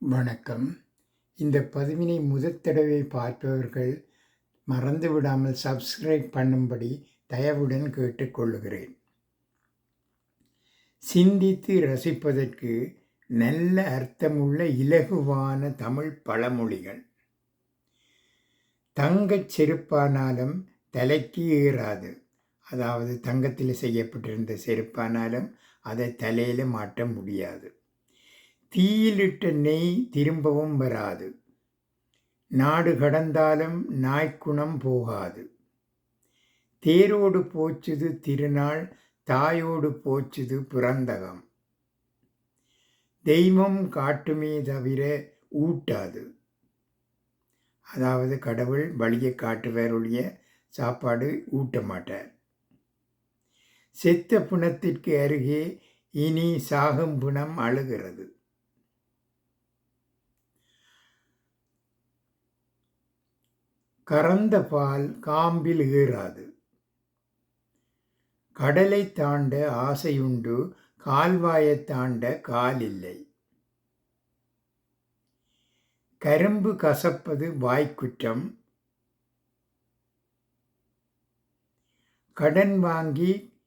வணக்கம். இந்த பதிவினை முதல் தடவை பார்ப்பவர்கள் மறந்து விடாமல் சப்ஸ்கிரைப் பண்ணும்படி தயவுடன் கேட்டுக்கொள்கிறேன் சிந்தித்து ரசிப்பதற்கு நல்ல அர்த்தமுள்ள இலகுவான தமிழ் பழமொழிகள். தங்கச் செருப்பானாலும் தலைக்கு ஏறாது. அதாவது தங்கத்தில் செய்யப்பட்டிருந்த செருப்பானாலும் அதை தலையில் மாட்ட முடியாது. தீயிலிட்ட நெய் திரும்பவும் வராது. நாடு கடந்தாலும் நாய்க்குணம் போகாது. தேரோடு போச்சுது திருநாள் தாயோடு போச்சுது பிறந்தகம் தெய்வம் காட்டுமே தவிர ஊட்டாது. அதாவது கடவுள் வழியை காட்டுவருடைய சாப்பாடு ஊட்ட மாட்டார். செத்த புணத்திற்கு அருகே இனி சாகும் புணம் அழுகிறது. கறந்த பால் காம்பில் ஏறாது. கடலை தாண்ட ஆசையுண்டு கால்வாயைத் தாண்ட கால் இல்லை கரும்பு கசப்பது வாய்க்குற்றம். கடன் வாங்கி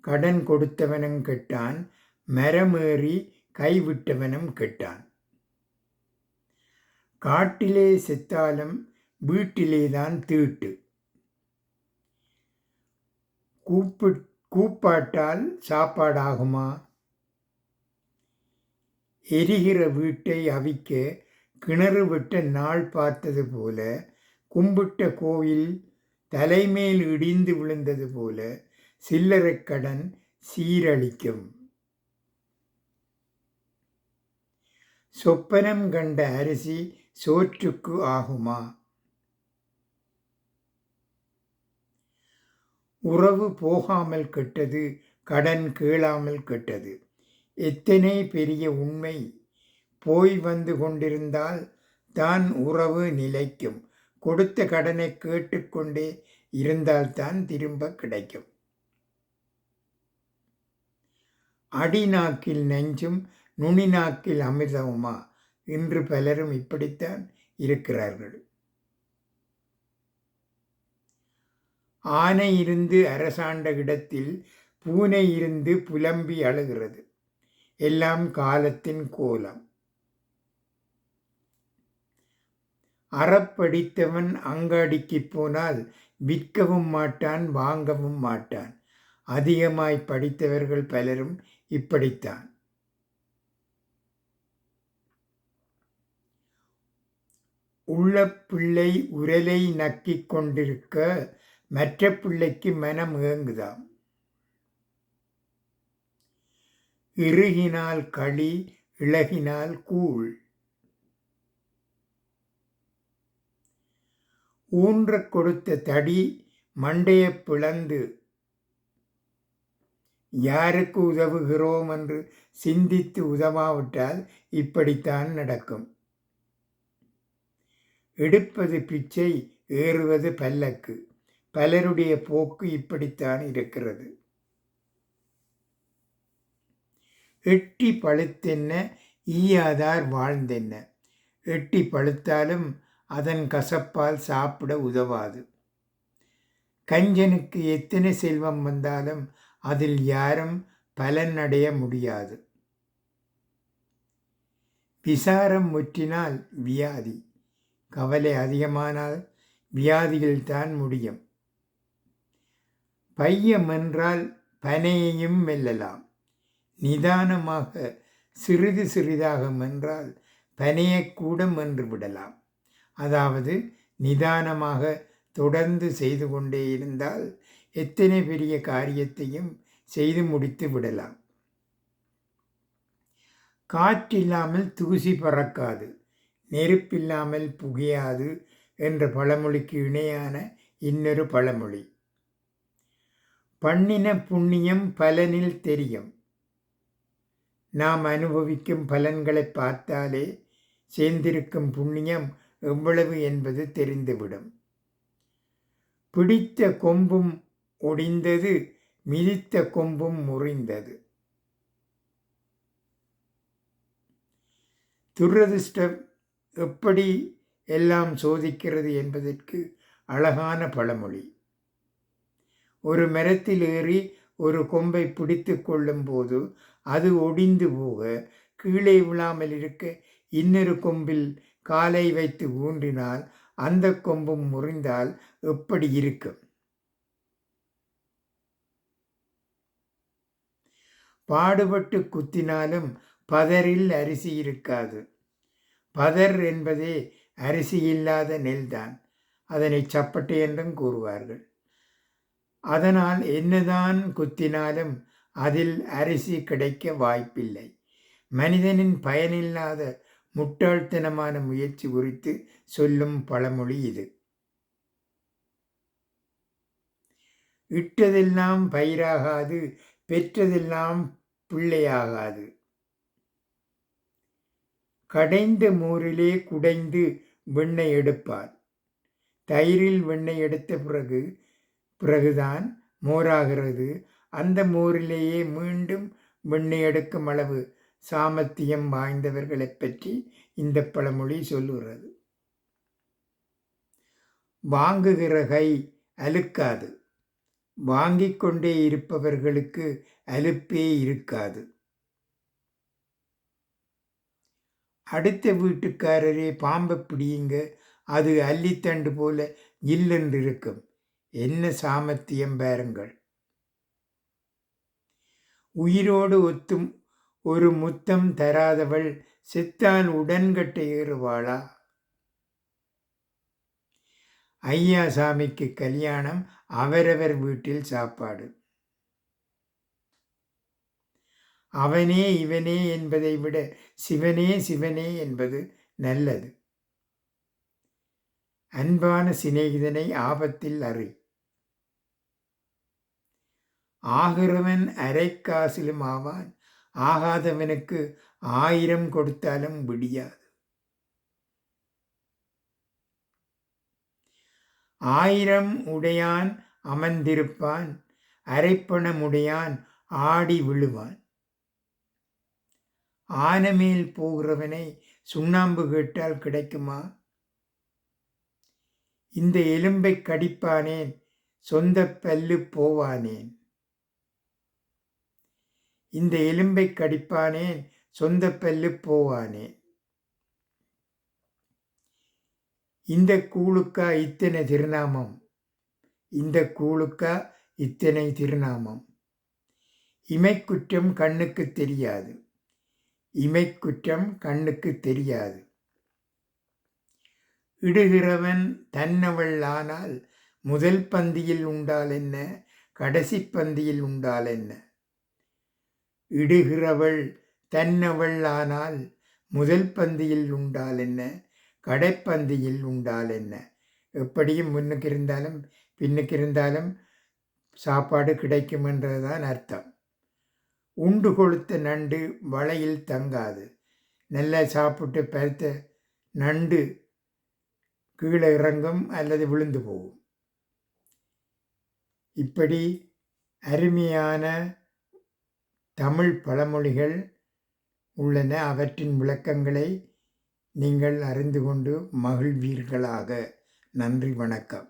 கடன் கொடுத்தவனும் கெட்டான் மரமேறி கைவிட்டவனும் கெட்டான். காட்டிலே செத்தாலும் வீட்டிலேதான் தீட்டு கூப்பு கூப்பாட்டால் சாப்பாடாகுமா? எரிகிற வீட்டை அவிக்க கிணறு விட்ட நாள் பார்த்தது போல கும்பிட்ட கோயில் தலைமேல் இடிந்து விழுந்தது போல சில்லறை கடன் சீரழிக்கும். சொப்பனம் கண்ட அரிசி சோற்றுக்கு ஆகுமா? உறவு போகாமல் கெட்டது கடன் கேளாமல் கெட்டது. எத்தனை பெரிய உண்மை. போய் வந்து கொண்டிருந்தால் தான் உறவு நிலைக்கும். கொடுத்த கடனை கேட்டுக்கொண்டே இருந்தால்தான் திரும்ப கிடைக்கும். அடிநாக்கில் நெஞ்சும் நுனிநாக்கில் அமிர்தமுமா? இன்று பலரும் இப்படித்தான் இருக்கிறார்கள். ஆனை இருந்து அரசாண்ட இடத்தில் பூனை இருந்து புலம்பி அழுகிறது. எல்லாம் காலத்தின் கோலம். அறப்படித்தவன் அங்காடிக்கு போனால் விற்கவும் மாட்டான் வாங்கவும் மாட்டான். அதிகமாய் படித்தவர்கள் பலரும் இப்படித்தான். உள்ள பிள்ளை உரலை நக்கிக் கொண்டிருக்க மற்ற பிள்ளைக்கு மனம் ஏங்குதாம். இறுகினால் களி இழகினால் கூழ். ஊன்ற கொடுத்த தடி மண்டையை பிளந்து. யாருக்கு உதவுகிறோம் என்று சிந்தித்து உதவாவிட்டால் இப்படித்தான் நடக்கும். எடுப்பது பிச்சை ஏறுவது பல்லக்கு. பலருடைய போக்கு இப்படித்தான் இருக்கிறது. எட்டி பழுத்தென்ன ஈயாதார் வாழ்ந்தென்ன. எட்டி பழுத்தாலும் அதன் கசப்பால் சாப்பிட உதவாது. கஞ்சனுக்கு எத்தனை செல்வம் வந்தாலும் அதில் யாரும் பலனடைய முடியாது. விசாரம் முற்றினால் வியாதி. கவலை அதிகமானால் வியாதியில்தான் தான் முடியும். பையம் என்றால் பனையையும் வெல்லலாம் நிதானமாக சிறிது சிறிதாக மென்றால் பனையக்கூட மென்று விடலாம். அதாவது நிதானமாக தொடர்ந்து செய்து கொண்டே இருந்தால் எத்தனை பெரிய காரியத்தையும் செய்து முடித்து விடலாம். காற்றில்லாமல் தூசி பறக்காது நெருப்பில்லாமல் புகையாது என்ற பழமொழிக்கு இணையான இன்னொரு பழமொழி. பண்ணின புண்ணியம் பலனில் தெரியும். நாம் அனுபவிக்கும் பலன்களை பார்த்தாலே சேர்ந்திருக்கும் புண்ணியம் எவ்வளவு என்பது தெரிந்துவிடும். பிடித்த கொம்பும் ஒடிந்தது மிதித்த கொம்பும் முறிந்தது. துரதிர்ஷ்டம் எப்படி எல்லாம் சோதிக்கிறது என்பதற்கு அழகான பழமொழி. ஒரு மரத்தில் ஏறி ஒரு கொம்பை பிடித்து கொள்ளும்போது அது ஒடிந்து போக கீழே விழாமல் இருக்க இன்னொரு கொம்பில் காலை வைத்து ஊன்றினால் அந்த கொம்பும் முறிந்தால் எப்படி இருக்கும்? பாடுபட்டு குத்தினாலும் பதரில் அரிசி இருக்காது. பதர் என்பதே அரிசி இல்லாத நெல்தான். அதனை சப்பட்டை என்றும் கூறுவார்கள். அதனால் என்னதான் குத்தினாலும் அதில் அரிசி கிடைக்க வாய்ப்பில்லை. மனிதனின் பயனில்லாத முட்டாள்தனமான முயற்சி குறித்து சொல்லும் பழமொழி இது. இட்டதெல்லாம் பயிராகாது பெற்றதெல்லாம் பிள்ளையாகாது. கடைந்த மோரிலே குடைந்து வெண்ணெய் எடுப்பார். தயிரில் வெண்ணெய் எடுத்த பிறகு பிறகுதான் மோராகிறது. அந்த மோரிலேயே மீண்டும் வெண்ணெய் எடுக்கும் அளவு சாமர்த்தியம் வாய்ந்தவர்களைப் பற்றி இந்த பழமொழி சொல்லுகிறது. வாங்குகிற கை அலுக்காது வாங்கிக் கொண்டே இருப்பவர்களுக்கு அலுப்பே இருக்காது. அடுத்த வீட்டுக்காரரே பாம்பை பிடியுங்க. அது அல்லித்தண்டு போல இல்லென்று இருக்கும். என்ன சாமர்த்தியம் பாருங்கள். உயிரோடு ஒத்தும் ஒரு முத்தம் தராதவள் செத்தான் உடன்கட்டை ஏறுவாளா? ஐயா சாமிக்கு கல்யாணம் அவரவர் வீட்டில் சாப்பாடு. அவனே இவனே என்பதை விட சிவனே சிவனே என்பது நல்லது. அன்பான சிநேகிதனை ஆபத்தில் அறி. ஆகிறவன் அரைக்காசிலும் ஆவான். ஆகாதவனுக்கு ஆயிரம் கொடுத்தாலும் விடியாது. ஆயிரம் உடையான் அமர்ந்திருப்பான். அரைப்பணமுடையான் ஆடி விழுவான். ஆனமேல் போகிறவனை சுண்ணாம்பு கேட்டால் கிடைக்குமா? இந்த எலும்பை கடிப்பானேன் சொந்த பல்லு போவானேன். இந்த எலும்பை கடிப்பானேன் சொந்த பல்லு போவானேன் இந்த கூழுக்கா இத்தனை திருநாமம்? இந்த கூழுக்கா இத்தனை திருநாமம்? இமைக்குற்றம் கண்ணுக்கு தெரியாது. இமைக்குற்றம் கண்ணுக்கு தெரியாது. இடுகிறவன் தன்னவள் ஆனால் முதல் பந்தியில் உண்டால் என்ன? கடைசி பந்தியில் உண்டால் என்ன? இடுகிறவள் தன்னவள் ஆனால் முதல் பந்தியில் உண்டால் என்ன? கடைப்பந்தியில் உண்டால் என்ன? எப்படியும் முன்னுக்கு இருந்தாலும் பின்னுக்கு இருந்தாலும் சாப்பாடு கிடைக்கும் என்றதுதான் அர்த்தம். உண்டு கொளுத்த நண்டு வளையில் தங்காது. நல்லா சாப்பிட்டு பருத்த நண்டு கீழே இறங்கும் அல்லது விழுந்து போகும். இப்படி அருமையான தமிழ் பழமொழிகள் உள்ளன. அவற்றின் விளக்கங்களை நீங்கள் அறிந்து கொண்டு மகிழ்வீர்களாக. நன்றி வணக்கம்.